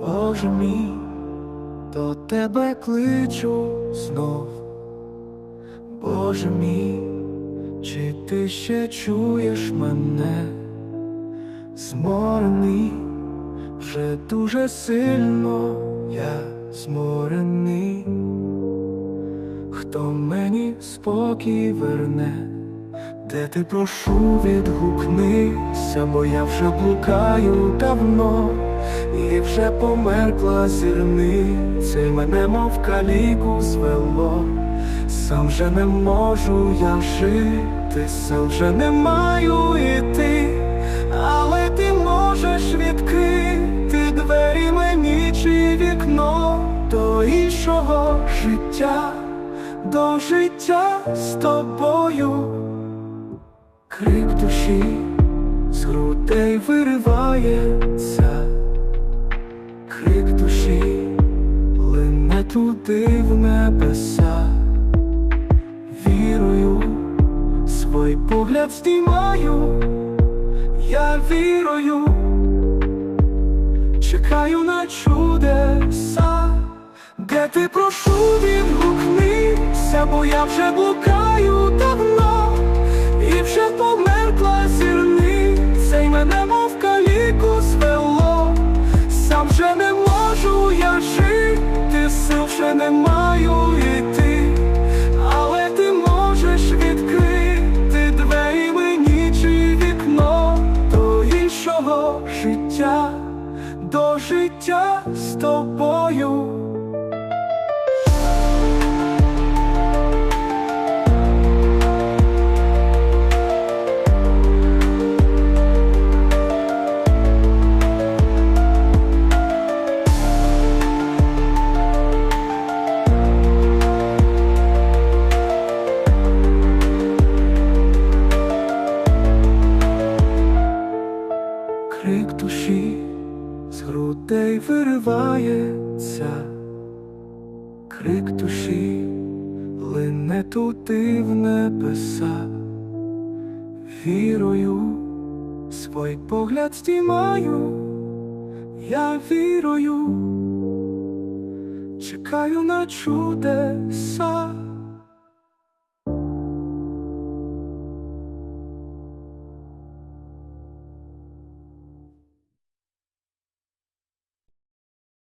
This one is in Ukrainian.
Боже мій, до тебе кличу знов. Боже мій, чи ти ще чуєш мене? Зморений, вже дуже сильно я зморений. Хто мені спокій верне, де ти прошу відгукнися, бо я вже блукаю давно, і вже померкла зірниця, мене мов каліку звело, сам вже не можу я жити, сам вже не маю іти, але ти можеш відкрити двері мені чи вікно до іншого життя, до життя з тобою. Крик душі з грудей виривається, крик душі лине туди в небеса, вірою, свій погляд здіймаю, я вірою, чекаю на чудеса, де ти прошу відгукнися, бо я вже блукаю давно. Життя з тобою. Крик душі з грудей виривається, крик душі лине туди в небеса, вірою свій погляд здіймаю, я вірою, чекаю на чудеса.